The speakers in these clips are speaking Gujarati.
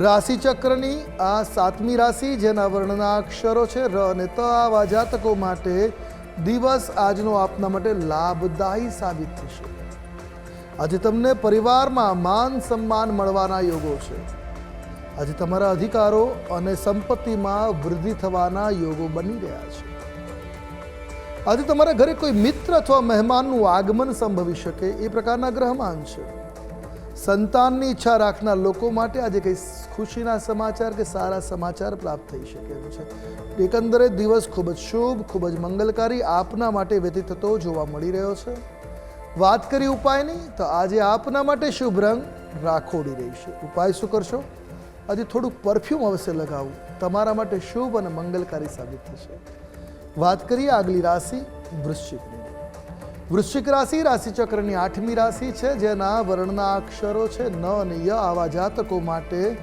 રાશિ ચક્રની આ સાતમી રાશિ, જેના વર્ણના અક્ષરો છે ર અને ત, આવા જાતકો માટે દિવસ આજનો આપના માટે લાભદાયી સાબિત થશે. આજે તમને પરિવારમાં માન સન્માન મળવાના યોગો છે. આજે તમારા અધિકારો અને સંપત્તિમાં વૃદ્ધિ થવાના યોગો બની રહ્યા છે. આજે તમારા ઘરે કોઈ મિત્ર અથવા મહેમાનનું આગમન સંભવી શકે એ પ્રકારના ગ્રહમાન છે. સંતાનની ઈચ્છા રાખનાર લોકો માટે આજે કંઈ ખુશીના સમાચાર કે સારા સમાચાર પ્રાપ્ત થઈ શકે એમ છે. એકંદરે દિવસ ખૂબ જ શુભ, ખૂબ જ મંગલકારી આપના માટે વ્યતીત થતો જોવા મળી રહ્યો છે. વાત કરી ઉપાયની, તો આજે આપના માટે શુભ રંગ રાખોડી રહેશે ઉપાય શું કરશો? આજે થોડુંક પરફ્યુમ અવશ્ય લગાવવું તમારા માટે શુભ અને મંગલકારી સાબિત થશે. વાત કરીએ આગલી રાશિ, વૃશ્ચિકની. વૃશ્ચિક રાશિ, રાશિચક્રની આઠમી રાશિ છે, જેના વર્ણના અક્ષરો છે, ન અને ય આવા જાતકો માટે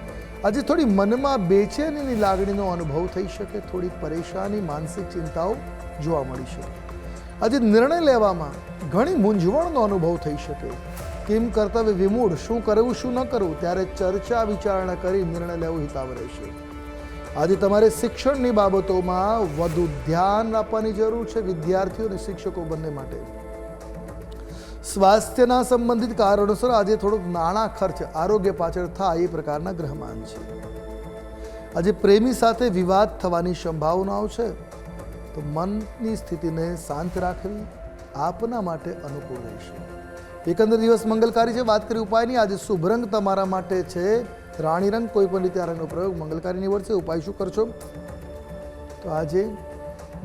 આજે થોડી મનમાં બેચેનીની લાગણીનો અનુભવ થઈ શકે, થોડી પરેશાની, માનસિક ચિંતાઓ જોવા મળી શકે. આજે નિર્ણય લેવામાં ઘણી મૂંઝવણનો અનુભવ થઈ શકે. કેમ કર્તવ્ય વિમૂઢ શું કરવું, શું ન કરવું, ત્યારે ચર્ચા, વિચારણા કરી નિર્ણય લેવો હિતાવ રહેશે. આજે તમારે શિક્ષણની બાબતોમાં વધુ ધ્યાન આપવાની જરૂર છે, વિદ્યાર્થીઓ અને શિક્ષકો બંને માટે. સ્વાસ્થ્યના સંબંધિત કારણોસર આજે થોડુંક નાણાં ખર્ચ, આરોગ્ય પાછળ થાય એ પ્રકારના ગ્રહમાન છે. આજે પ્રેમી સાથે વિવાદ થવાની સંભાવનાઓ છે. તો મનની સ્થિતિને શાંત રાખવી આપના માટે અનુકૂળ રહેશે. એકંદર દિવસ મંગલકારી છે. વાત કરી ઉપાયની. આજે શુભ રંગ તમારા માટે છે. રાણી રંગ કોઈ પણ રીતે આ રંગનો પ્રયોગ મંગલકારી નીવડશે. ઉપાય શું કરશો? તો આજે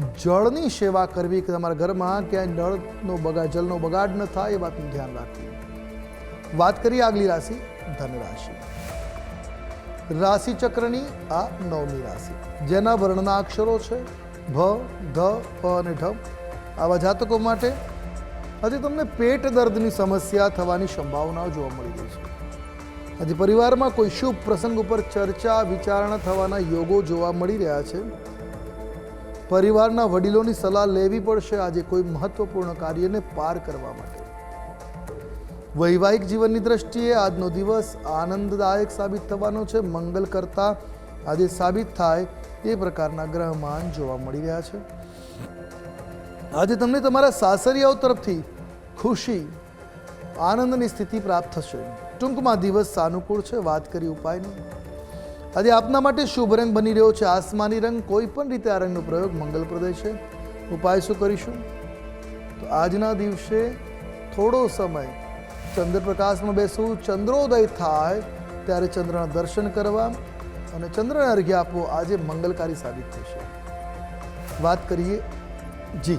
જળની સેવા કરવી કે તમારા ઘરમાં ક્યાંય નળનો બગાડ, જળનો બગાડ ન થાય એ વાતનું ધ્યાન રાખવું. વાત કરીએ આગલી રાશિ ધનરાશિ રાશિ. ચક્રની આ નવમી રાશિ. જેના વર્ણના અક્ષરો છે ભ, ધ, પ અને ઢ આવા જાતકો માટે આજે તમને પેટ દર્દની સમસ્યા થવાની સંભાવનાઓ જોવા મળી રહી છે. આજે પરિવારમાં કોઈ શુભ પ્રસંગ ઉપર ચર્ચા, વિચારણા થવાના યોગો જોવા મળી રહ્યા છે. પરિવારના વડીલોની સલાહ લેવી પડશે આજે કોઈ મહત્વપૂર્ણ કાર્યને પાર કરવા માટે. વૈવાહિક જીવનની દ્રષ્ટિએ આજનો દિવસ આનંદદાયક સાબિત થવાનો છે. મંગલ કરતા આજે સાબિત થાય એ પ્રકારના ગ્રહમાન જોવા મળી રહ્યા છે. આજે તમને તમારા સાસરિયાઓ તરફથી ખુશી, આનંદની સ્થિતિ પ્રાપ્ત થશે. ટૂંકમાં દિવસ સાનુકૂળ છે. વાત કરી ઉપાયની. આજે આપના માટે શુભ રંગ બની રહ્યો છે. આસમાની રંગ કોઈ પણ રીતે આ રંગનો પ્રયોગ મંગલપ્રદ છે. ઉપાય શું કરીશું? તો આજના દિવસે થોડો સમય ચંદ્રપ્રકાશમાં બેસવું, ચંદ્રોદય થાય ત્યારે ચંદ્રના દર્શન કરવા અને ચંદ્રને અર્ઘ્ય આપવો આજે મંગલકારી સાબિત થશે. વાત કરીએ જી.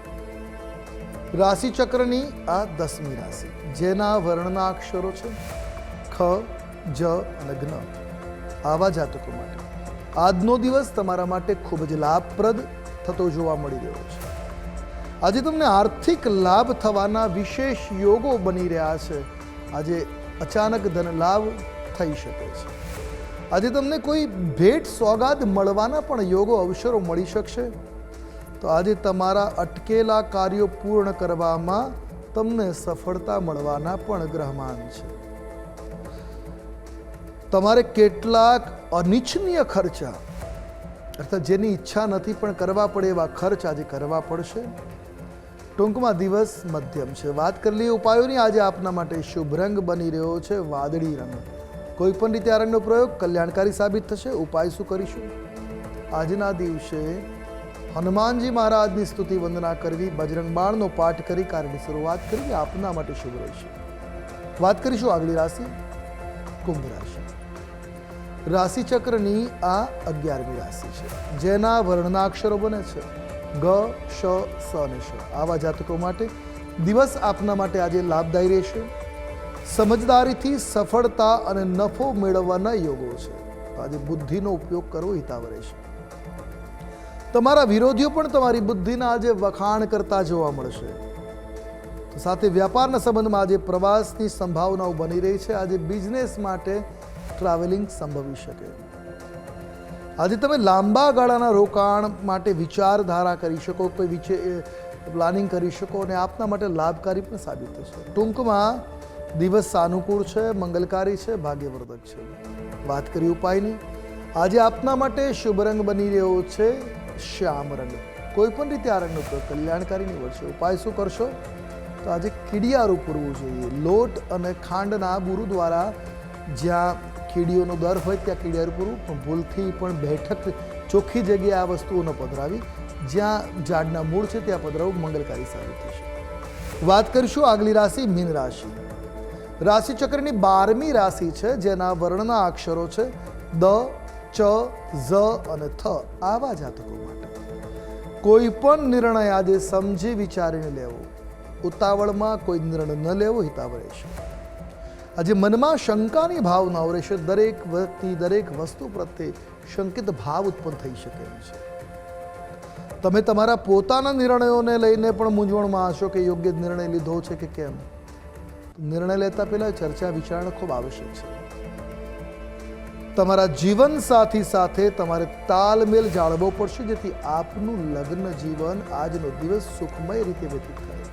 રાશિ ચક્રની આ દસમી રાશિ. જેના વર્ણના અક્ષરો છે, ખ, જ જ્ઞ આવા જાતકો માટે. આજનો દિવસ તમારા માટે ખૂબ જ લાભપ્રદ થતો જોવા મળી રહ્યો છે. આજે તમને આર્થિક લાભ થવાના વિશેષ યોગો બની રહ્યા છે. આજે અચાનક ધન લાભ થઈ શકે છે. આજે તમને કોઈ ભેટ, સોગાદ મળવાના પણ યોગો, અવસરો મળી શકશે. તો આજે તમારા અટકેલા કાર્યો પૂર્ણ કરવામાં તમને સફળતા મળવાના પણ ગ્રહમાન છે. તમારે કેટલાક અનિચ્છનીય ખર્ચા, અર્થાત જેની ઈચ્છા નથી પણ કરવા પડે એવા ખર્ચ આજે કરવા પડશે. ટૂંકમાં દિવસ મધ્યમ છે. વાત કરી લઈએ ઉપાયોની. આજે આપના માટે શુભ રંગ બની રહ્યો છે વાદળી રંગ. કોઈ પણ રીતે આ રંગનો પ્રયોગ કલ્યાણકારી સાબિત થશે. ઉપાય શું કરીશું? આજના દિવસે હનુમાનજી મહારાજની સ્તુતિ વંદના કરવી, બજરંગ બાણનો પાઠ કરી કાર્યની શરૂઆત કરવી આપના માટે શુભ રહેશે. વાત કરીશું આગલી રાશિ, કુંભ રાશિ. રાશિ ચક્રની આ અગિયારમી રાશિ છે, જેના વર્ણના અક્ષરો બને છે, ગ, શ, સ અને શ આવા જાતકો માટે દિવસ આપના માટે આજે લાભદાયી રહેશે. સમજદારીથી સફળતા અને નફો મેળવવાના યોગો છે. આજે બુદ્ધિનો ઉપયોગ કરવો હિતાવ રહેશે. તમારા વિરોધીઓ પણ તમારી બુદ્ધિના આજે વખાણ કરતા જોવા મળશે. સાથે વ્યાપારના સંબંધમાં આજે પ્રવાસની સંભાવનાઓ બની રહી છે. આજે બિઝનેસ માટે ટ્રાવેલિંગ સંભવી શકે. આજે તમે લાંબા ગાળાના રોકાણ માટે વિચારધારા કરી શકો, કોઈ વિચે પ્લાનિંગ કરી શકો અને આપના માટે લાભકારી પણ સાબિત થશે. ટૂંકમાં, દિવસ સાનુકૂળ છે, મંગલકારી છે, ભાગ્યવર્ધક છે. વાત કરી ઉપાયની. આજે આપના માટે શુભ રંગ બની રહ્યો છે. શ્યામ રંગ કોઈ પણ રીતે આ રંગનો ઉપયોગ કલ્યાણકારી નીવડશે ઉપાય શું કરશો? તો આજે કીડિયારું પૂરવું જોઈએ. લોટ અને ખાંડના બુરુ દ્વારા જ્યાં કીડીઓનો દર હોય ત્યાં કીડિયારું પૂરવું, પણ ભૂલથી પણ બેઠક ચોખ્ખી જગ્યાએ આ વસ્તુઓ ન પધરાવી, જ્યાં ઝાડના મૂળ છે ત્યાં પધરાવવું મંગલકારી સાબિત થશે. વાત કરીશું આગલી રાશિ, મીન રાશિ. રાશિ ચક્રની બારમી રાશિ છે, જેના વર્ણના અક્ષરો છે દ ચ, ઝ અને થ આવા જાતકો માટે. કોઈ પણ નિર્ણય આજે સમજી વિચારીને લેવો. ઉતાવળમાં કોઈ નિર્ણય ન લેવો હિતાવ રહેશે. આજે મનમાં શંકાની ભાવનાઓ રહેશે. દરેક વ્યક્તિ, દરેક વસ્તુ પ્રત્યે શંકિત ભાવ ઉત્પન્ન થઈ શકે એમ છે. તમે તમારા પોતાના નિર્ણયોને લઈને પણ મૂંઝવણમાં હશો કે યોગ્ય નિર્ણય લીધો છે કે કેમ? નિર્ણય લેતા પહેલાં ચર્ચા વિચારણા ખૂબ આવશ્યક છે. તમારા જીવન સાથી સાથે તમારે તાલમેલ જાળવવો પડશે, જેથી આપનું લગ્ન જીવન આજનો દિવસ સુખમય રીતે વ્યતીત થાય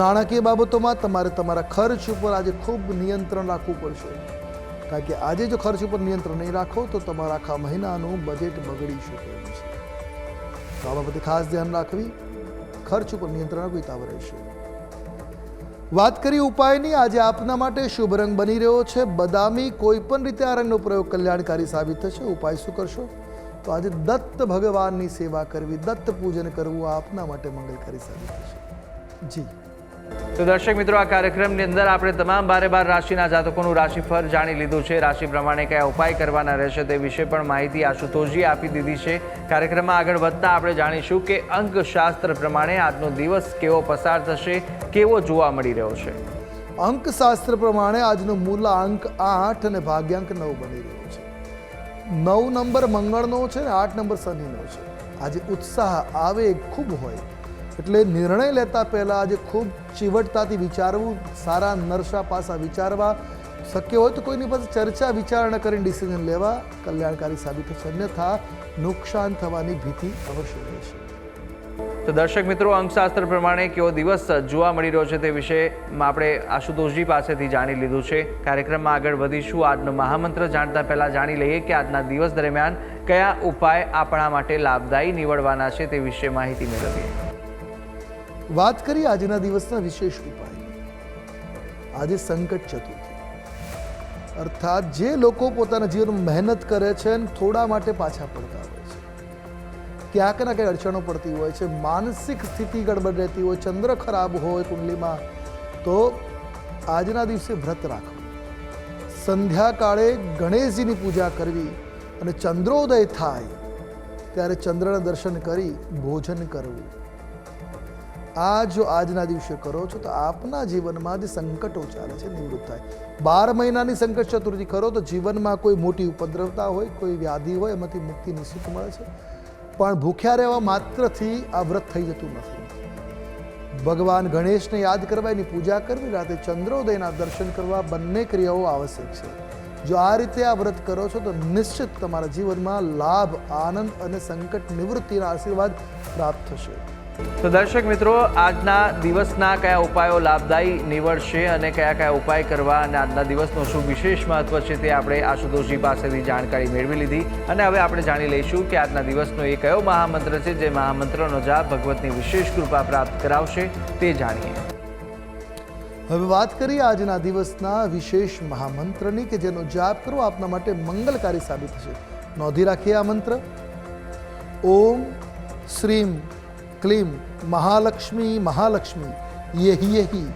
નાણાકીય બાબતોમાં તમારે તમારા ખર્ચ ઉપર આજે ખૂબ નિયંત્રણ રાખવું પડશે. કારણ કે આજે જો ખર્ચ ઉપર નિયંત્રણ નહીં રાખો, તો તમારા આખા મહિનાનું બજેટ બગડી શકે એમ છે. તો આ બાબતે ખાસ ધ્યાન રાખવી. ખર્ચ ઉપર નિયંત્રણ રાખવી તાવ રહેશે વાત કરી ઉપાયની, આજે આપના માટે શુભ રંગ બની રહ્યો છે. બદામી કોઈ પણ રીતે આ રંગનો પ્રયોગ કલ્યાણકારી સાબિત થશે, ઉપાય શું કરશો? તો આજે દત્ત ભગવાનની સેવા કરવી, દત્ત પૂજન કરવું આ આપના માટે મંગલકારી સાબિત થશે. જી. તો દર્શક મિત્રો, આ કાર્યક્રમની અંદર આપણે તમામ બારે બાર રાશિના જાતકોનું રાશિફળ જાણી લીધું છે. રાશિ પ્રમાણે કયા ઉપાય કરવાના રહેશે તે વિશે પણ માહિતી આશુતોષજી આપી દીધી છે. કાર્યક્રમમાં આગળ વધતા આપણે જાણીશું કે અંકશાસ્ત્ર પ્રમાણે આજનો દિવસ કેવો પસાર થશે, કેવો જોવા મળી રહ્યો છે. અંકશાસ્ત્ર પ્રમાણે આજનો મૂલાંક આઠ અને ભાગ્યાંક નવ બની રહ્યો છે. નવ નંબર મંગળનો છે ને આઠ નંબર શનિનો છે. આજે ઉત્સાહ આવેગ ખૂબ હોય. એટલે નિર્ણય લેતા પહેલાં આજે ખૂબ ચીવટતાથી વિચારવું, સારા નરસા પાસા વિચારવા. શક્ય હોય તો કોઈની પાસે ચર્ચા, વિચારણા કરીને ડિસિઝન લેવા. કલ્યાણકારી સાબિત થશે. અન્યથા નુકસાન થવાની ભીતિ અવશ્ય રહેશે. તો દર્શક મિત્રો, અંકશાસ્ત્ર પ્રમાણે કેવો દિવસ જોવા મળી રહ્યો છે તે વિશેમાં આપણે આશુતોષજી પાસેથી જાણી લીધું છે. કાર્યક્રમમાં આગળ વધીશું. આજનો મહામંત્ર જાણતા પહેલાં જાણી લઈએ કે આજના દિવસ દરમિયાન કયા ઉપાય આપણા માટે લાભદાયી નીવડવાના છે તે વિશે માહિતી મેળવીએ. વાત કરીએ આજના દિવસના વિશેષ ઉપાય. આજે સંકટ ચતુર્થી. અર્થાત જે લોકો પોતાના જીવનમાં મહેનત કરે છે અને થોડા માટે પાછા પડતા હોય છે. ક્યાંક ના ક્યાંક અડચણો પડતી હોય છે, માનસિક સ્થિતિ ગડબડ રહેતી હોય, ચંદ્ર ખરાબ હોય કુંડલીમાં, તો આજના દિવસે વ્રત રાખવું. સંધ્યાકાળે ગણેશજીની પૂજા કરવી અને ચંદ્રોદય થાય, ત્યારે ચંદ્રના દર્શન કરી ભોજન કરવું. આ જો આજના દિવસે કરો છો, તો આપના જીવનમાં જે સંકટો ચાલે છે, નિવૃત્ત થાય. બાર મહિનાની સંકટ ચતુર્થી કરો, તો જીવનમાં કોઈ મોટી ઉપદ્રવતા હોય, કોઈ વ્યાધિ હોય, એમાંથી મુક્તિ નિશ્ચિત મળે છે. પણ ભૂખ્યા રહેવા માત્રથી આ વ્રત થઈ જતું નથી. ભગવાન ગણેશને યાદ કરવા, એની પૂજા કરવી, રાતે ચંદ્રોદયના દર્શન કરવા બંને ક્રિયાઓ આવશ્યક છે. જો આ રીતે આ વ્રત કરો છો, તો નિશ્ચિત તમારા જીવનમાં લાભ, આનંદ અને સંકટ નિવૃત્તિના આશીર્વાદ પ્રાપ્ત થશે. તો દર્શક મિત્રો, આજના દિવસના કયા ઉપાયો લાભદાયી નીવડશે અને કયા કયા ઉપાય કરવા અને આજના દિવસનું શું વિશેષ મહત્વ છે તે આપણે આશુતોષજી પાસેથી જાણકારી મેળવી લીધી. અને હવે આપણે જાણી લઈશું કે આજના દિવસનો એ કયો મહામંત્ર છે જે મહામંત્રનો જાપ ભગવતની વિશેષ કૃપા પ્રાપ્ત કરાવશે તે જાણીએ. હવે વાત કરીએ આજના દિવસના વિશેષ મહામંત્રની કે જેનો જાપ કરો આપના માટે મંગલકારી સાબિત થશે. નોંધી રાખીએ આ મંત્ર. ઓમ શ્રીમ ક્લીમ મહાલક્ષ્મી મહાલક્ષ્મી યેહી યેહી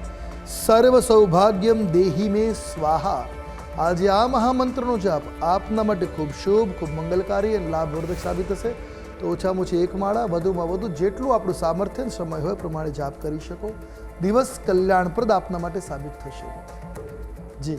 સર્વ સૌભાગ્યમ દેહી મે સ્વાહા આજે આ મહામંત્રનો જાપ આપના માટે ખૂબ શુભ, ખૂબ મંગલકારી અને લાભવર્ધક સાબિત થશે। તો ઓછામાં ઓછી એક માળા, વધુમાં વધુ જેટલું આપણું સામર્થ્ય સમય હોય પ્રમાણે જાપ કરી શકો। દિવસ કલ્યાણપ્રદ આપના માટે સાબિત થશે। જી.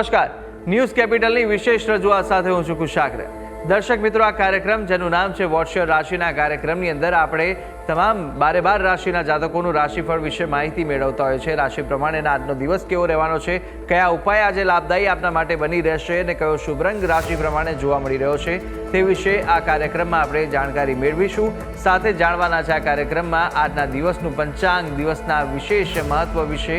નમસ્કાર. ન્યૂઝ કેપિટલની વિશેષ રજૂઆત સાથે હું છું કુશાગ્ર. દર્શક મિત્રો, આ કાર્યક્રમ, જેનું નામ છે વોટ્સયર રાશિના કાર્યક્રમની અંદર આપણે તમામ બારે બાર રાશિના જાતકોનું રાશિફળ વિશે માહિતી મેળવતા હોય છે. રાશિ પ્રમાણેના આજનો દિવસ કેવો રહેવાનો છે? કયા ઉપાય આજે લાભદાયી આપના માટે બની રહેશે અને કયો શુભ રંગ રાશિ પ્રમાણે જોવા મળી રહ્યો છે તે વિશે આ કાર્યક્રમમાં આપણે જાણકારી મેળવીશું. સાથે જાણવાના છે આ કાર્યક્રમમાં આજના દિવસનું પંચાંગ, દિવસના વિશેષ મહત્વ વિશે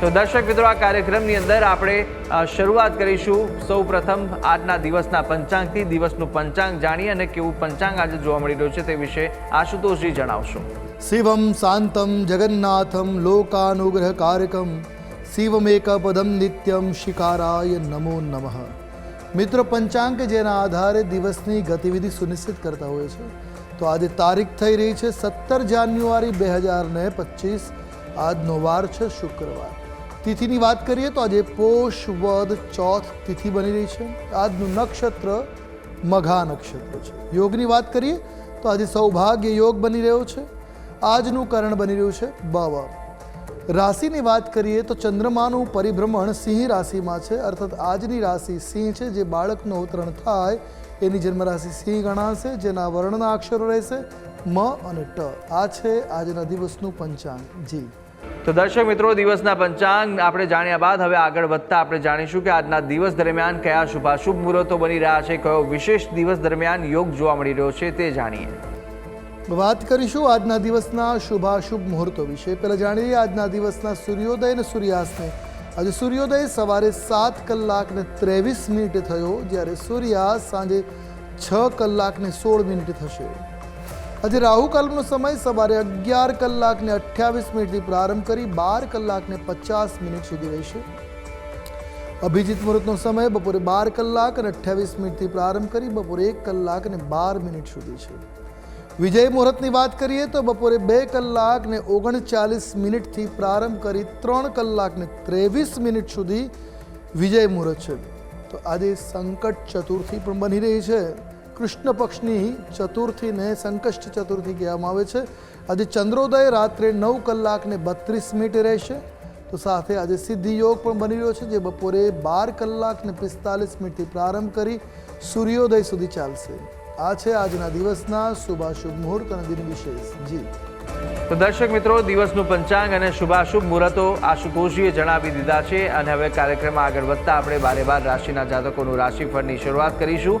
તો દર્શક મિત્રો, આ કાર્યક્રમની અંદર આપણે શરૂઆત કરીશું સૌ પ્રથમ આજના દિવસના પંચાંગથી. દિવસનું પંચાંગ જાણીએ અને કેવું પંચાંગ આજે જોવા મળી રહ્યું છે તે વિશે આશુતોષજી જણાવશો. શિવમ શાંતમ જગન્નાથમ લોકાનુગ્રહ કારકમ શિવમેકપદમ નિત્યમ શિકારાય નમો નમઃ. મિત્રો, પંચાંગ કે જેના આધારે દિવસની ગતિવિધિ સુનિશ્ચિત કરતા હોય છે. તો આજે તારીખ થઈ રહી છે સત્તર જાન્યુઆરી બે હજાર ને પચીસ. આજનો વાર છે શુક્રવાર. તિથિની વાત કરીએ તો આજે પોષ વદ ચોથ તિથિ બની રહી છે. આજનું નક્ષત્ર મઘા નક્ષત્ર છે. યોગની વાત કરીએ તો આજે સૌભાગ્ય યોગ બની રહ્યો છે. આજનું કરણ બની રહ્યું છે બવ. રાશિની વાત કરીએ તો ચંદ્રમાનું પરિભ્રમણ સિંહ રાશિમાં છે. અર્થાત આજની રાશિ સિંહ છે, જે બાળકનું અવતરણ થાય, એની જન્મ રાશિ સિંહ ગણાશે, જેના વર્ણના અક્ષરો રહેશે મ અને ટ. આ છે આજના દિવસનું પંચાંગ. જી. તો દર્શક મિત્રો, દિવસના પંચાંગ આપણે જાણ્યા બાદ હવે આગળ વધતા આપણે જાણીશું કે આજના દિવસ દરમિયાન કયા શુભાશુભ મુહૂર્તો બની રહ્યા છે, કયો વિશેષ દિવસ દરમિયાન યોગ જોવા મળી રહ્યો છે તે જાણીએ. વાત કરીશું આજના દિવસના શુભાશુભ મુહૂર્તો વિશે. પહેલાં જાણીએ આજના દિવસના સૂર્યોદય અને સૂર્યાસ્તને. આજે સૂર્યોદય સવારે સાત કલાક ને ત્રેવીસ મિનિટે થયો, જ્યારે સૂર્યાસ્ત સાંજે છ કલાક ને સોળ મિનિટે થશે. આજે રાહુકાલનો સમય સવારે અગિયાર કલાક ને અઠ્યાવીસ મિનિટથી પ્રારંભ કરી બાર કલાક ને પચાસ મિનિટ સુધી રહેશે અભિજીત મુહૂર્તનો સમય બપોરે બાર કલાક અને અઠ્યાવીસ મિનિટથી પ્રારંભ કરી બપોરે એક કલાક અને બાર મિનિટ સુધી છે. વિજય મુહૂર્તની વાત કરીએ તો બપોરે બે કલાક ને ઓગણચાલીસ મિનિટથી પ્રારંભ કરી ત્રણ કલાક ને ત્રેવીસ મિનિટ સુધી વિજય મુહૂર્ત છે. તો આજે સંકટ ચતુર્થી પણ બની રહી છે. કૃષ્ણ પક્ષની ચતુર્થીને સંકષ્ટ ચતુર્થી કહેવામાં આવે છે. આજે ચંદ્રોદય રાત્રે નવ કલાકને બત્રીસ મિનિટ રહેશે. તો સાથે આજે સિદ્ધિ યોગ પણ બની રહ્યો છે, જે બપોરે બાર કલાકને પિસ્તાલીસ મિનિટથી પ્રારંભ કરી સૂર્યોદય સુધી ચાલશે. આ છે આજના દિવસના શુભાશુભ મુહૂર્ત અને દિન વિશેષ. જી. તો દર્શક મિત્રો, દિવસનું પંચાંગ અને શુભાશુભ મુહૂર્તો આશુતોષજીએ જણાવી દીધા છે અને હવે કાર્યક્રમમાં આગળ વધતા આપણે બારે બાર રાશિના જાતકોનું રાશિફળની શરૂઆત કરીશું.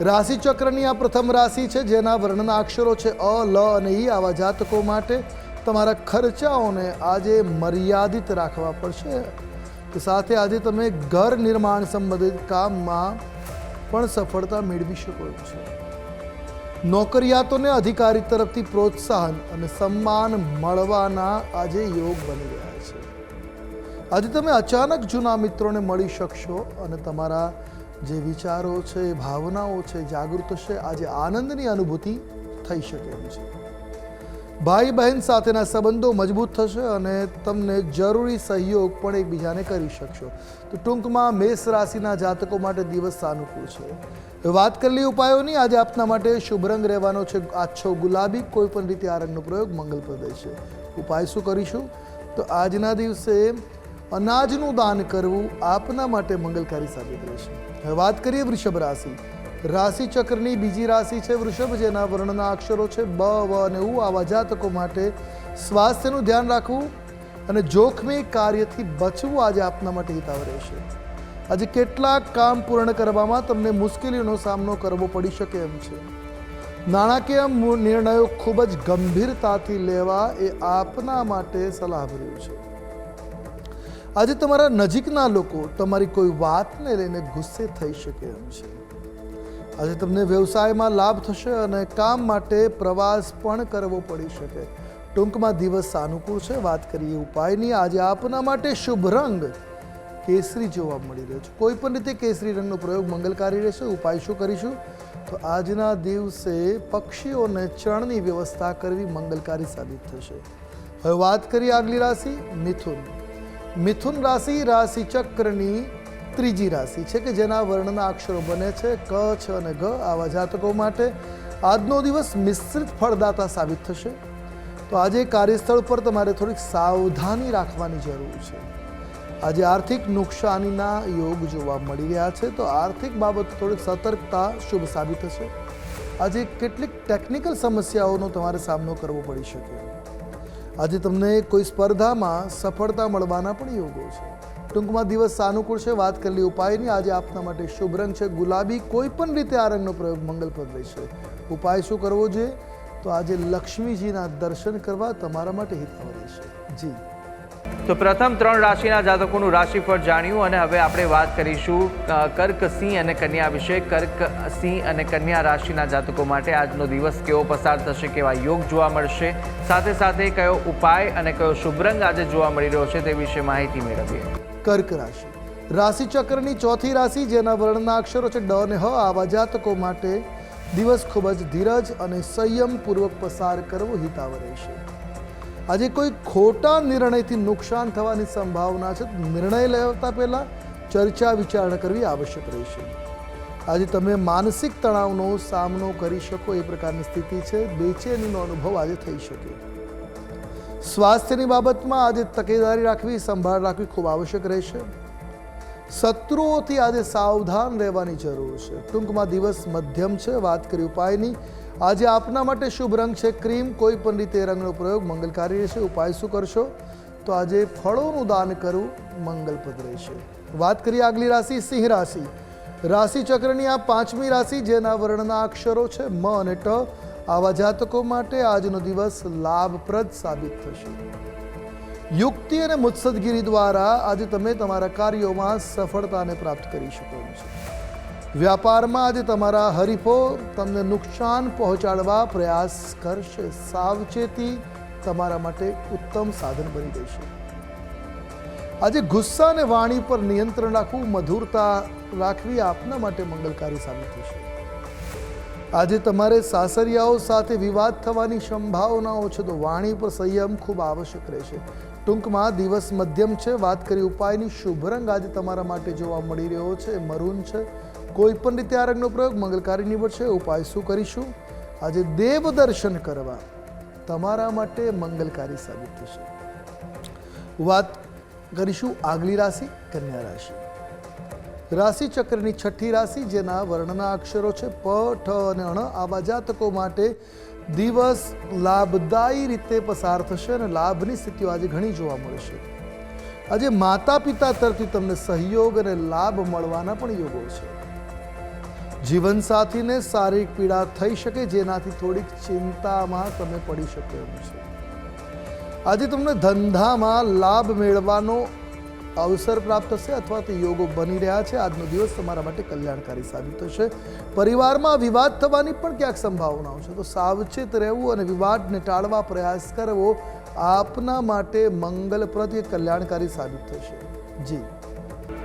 રાશિ ચક્રની આ પ્રથમ રાશિ છે, જેના વર્ણના અક્ષરો છે, અ, લ અને ઈ. આવા જાતકો માટે તમારા ખર્ચાઓને આજે મર્યાદિત રાખવા પડશે. તો સાથે આજે તમે ઘર નિર્માણ સંબંધિત કામમાં પણ સફળતા મેળવી શકો છો. નોકરિયાતોને અધિકારી તરફથી પ્રોત્સાહન અને સન્માન મળવાના આજે યોગ બની રહ્યા છે. આજે તમે અચાનક જૂના મિત્રોને મળી શકશો અને તમારા જે વિચારો છે ભાવનાઓ છે, જાગૃત છે, આજે આનંદની અનુભૂતિ થઈ શકે એમ છે. ભાઈ બહેન સાથેના સંબંધો મજબૂત થશે અને તમને જરૂરી સહયોગ પણ એકબીજાને કરી શકશો. તો ટૂંકમાં મેષ રાશિના જાતકો માટે દિવસ સાનુકૂળ છે. વાત કરેલી ઉપાયોની, આજે આપના માટે શુભ રંગ રહેવાનો છે. આછો ગુલાબી કોઈ પણ રીતે આ રંગનો પ્રયોગ મંગલપ્રદ છે ઉપાય શું કરીશું? તો આજના દિવસે અનાજનું દાન કરવું આપના માટે મંગલકારી સાબિત રહેશે. હવે વાત કરીએ વૃષભ રાશિ. રાશિ ચક્રની બીજી રાશિ છે વૃષભ, જેના વર્ણના અક્ષરો છે બ, વ અને ઉ. આવા જાતકો માટે સ્વાસ્થ્યનું ધ્યાન રાખવું અને જોખમી કાર્યથી બચવું આજે આપના માટે હિતાવ રહેશે. આજે કેટલાક કામ પૂર્ણ કરવામાં તમને મુશ્કેલીનો સામનો કરવો પડી શકે એમ છે. નાણાકીય નિર્ણયો ખૂબ જ ગંભીરતાથી લેવા એ આપના માટે સલાહભર્યું છે. આજે તમારા નજીકના લોકો તમારી કોઈ વાતને લઈને ગુસ્સે થઈ શકે એમ છે. આજે તમને વ્યવસાયમાં લાભ થશે અને કામ માટે પ્રવાસ પણ કરવો પડી શકે. ટૂંકમાં દિવસ સાનુકૂળ છે. વાત કરીએ ઉપાયની. આજે આપના માટે શુભ રંગ કેસરી જોવા મળી રહ્યો છે. કોઈ પણ રીતે કેસરી રંગનો પ્રયોગ મંગલકારી રહેશે. ઉપાય શું કરીશું? તો આજના દિવસે પક્ષીઓને ચણની વ્યવસ્થા કરવી મંગલકારી સાબિત થશે. હવે વાત કરીએ આગલી રાશિ, મિથુન. મિથુન રાશિ રાશિ ચક્રની ત્રીજી રાશિ છે કે જેના વર્ણના અક્ષરો બને છે ક, છ અને ગ આવા જાતકો માટે. આજનો દિવસ મિશ્રિત ફળદાતા સાબિત થશે. તો આજે કાર્યસ્થળ પર તમારે થોડીક સાવધાની રાખવાની જરૂર છે. આજે આર્થિક નુકસાનીના યોગ જોવા મળી રહ્યા છે તો આર્થિક બાબત થોડીક સતર્કતા શુભ સાબિત થશે. આજે કેટલીક ટેકનિકલ સમસ્યાઓનો તમારે સામનો કરવો પડી શકે. આજે તમને કોઈ સ્પર્ધામાં સફળતા મળવાના પણ યોગો છે. ટૂંકમાં દિવસ સાનુકૂળ છે, વાત કરેલી ઉપાયની. આજે આપના માટે શુભ રંગ છે, ગુલાબી. કોઈ પણ રીતે આ રંગનો પ્રયોગ મંગલપ્રદ રહેશે. ઉપાય શું કરવો જોઈએ? તો આજે લક્ષ્મીજીના દર્શન કરવા તમારા માટે હિતાવ રહેશે. જી. તો પ્રથમ ત્રણ રાશિના જાતકોનું રાશિફળ જાણ્યું અને હવે આપણે વાત કરીશું કર્ક સિંહ અને કન્યા વિશે. કર્ક સિંહ અને કન્યા રાશિના જાતકો માટે આજનો દિવસ કેવો પસાર થશે, કેવા યોગ જોવા મળશે, સાથે સાથે કયો ઉપાય અને કયો શુભરંગ આજે જોવા મળી રહ્યો છે તે વિશે માહિતી મેળવીએ. કર્ક રાશિ. રાશિચક્રની ચોથી રાશિ, જેના વર્ણના અક્ષરો છે ડ અને હ, આવા જાતકો માટે દિવસ ખૂબ જ ધીરજ અને સંયમપૂર્વક પસાર કરવો હિતાવ રહેશે. આજે કોઈ ખોટા નિર્ણયથી નુકસાન થવાની સંભાવના છે નિર્ણય લેતા પહેલાં ચર્ચા વિચારણા કરવી આવશ્યક રહેશે. આજે તમે માનસિક તણાવનો સામનો કરી શકો, એ પ્રકારની સ્થિતિ છે, બેચેનીનો અનુભવ આજે થઈ શકે. સ્વાસ્થ્યની બાબતમાં આજે તકેદારી રાખવી, સંભાળ રાખવી ખૂબ આવશ્યક રહેશે. શત્રુઓથી આજે સાવધાન રહેવાની જરૂર છે. ટૂંકમાં દિવસ મધ્યમ છે, વાત કરી ઉપાયની. આજે આપના માટે શુભ રંગ છે ક્રીમ. કોઈ પણ રીતે રંગનો પ્રયોગ મંગલકારી રહેશે. ઉપાય શું કરશો? તો આજે ફળોનું દાન કરવું મંગલપ્રદ રહેશે. વાત કરીએ આગલી રાશિ, સિંહ રાશિ. રાશિ ચક્રની આ પાંચમી રાશિ, જેના વર્ણના અક્ષરો છે મ અને ટ, આવા જાતકો માટે આજનો દિવસ લાભપ્રદ સાબિત થશે. યુક્તિ અને મુત્સદગીરી દ્વારા આજે તમે તમારા કાર્યોમાં સફળતાને પ્રાપ્ત કરી શકો છો. વ્યાપારમાં આજે તમારા હરીફો તમને નુકસાન પહોંચાડવા પ્રયાસ કરશે. સાવચેતી તમારા માટે ઉત્તમ સાધન બની રહેશે આજે ગુસ્સા અને વાણી પર નિયંત્રણ રાખવું, મધુરતા રાખવી આપના માટે મંગલકારી સાબિત થશે. આજે તમારે સાસરિયાઓ સાથે વિવાદ થવાની સંભાવનાઓ છે તો વાણી પર સંયમ ખૂબ આવશ્યક રહેશે ટૂંકમાં દિવસ મધ્યમ છે. વાત કરી ઉપાયની શુભ રંગ આજે તમારા માટે જોવા મળી રહ્યો છે. મરૂન છે. કોઈ પણ રીતે આ રંગનો પ્રયોગ મંગલકારી નીવડશે, ઉપાય શું કરીશું? આજે દેવ દર્શન કરવા તમારા માટે મંગલકારી સાબિત થશે. વાત કરીશું આગલી રાશિ, કન્યા રાશિ. રાશિ ચક્રની છઠ્ઠી રાશિ, જેના વર્ણના અક્ષરો છે પ, ઠ અને અણ આવા જાતકો માટે દિવસ લાભદાયી રીતે પસાર થશે અને લાભની સ્થિતિઓ આજે ઘણી જોવા મળશે આજે માતા પિતા તરફથી તમને સહયોગ અને લાભ મળવાના પણ યોગો છે. જીવનસાથીને શારીરિક પીડા થઈ શકે જેનાથી થોડીક ચિંતામાં તમે પડી શકો એમ છે. આજે તમને ધંધામાં લાભ મેળવવાનો અવસર પ્રાપ્ત થશે અથવા તો યોગો બની રહ્યા છે. આજનો દિવસ તમારા માટે કલ્યાણકારી સાબિત થશે. પરિવારમાં વિવાદ થવાની પણ ક્યાંક સંભાવનાઓ છે. તો સાવચેત રહેવું અને વિવાદને ટાળવા પ્રયાસ કરવો આપના માટે મંગલપ્રદ કે કલ્યાણકારી સાબિત થશે. જી.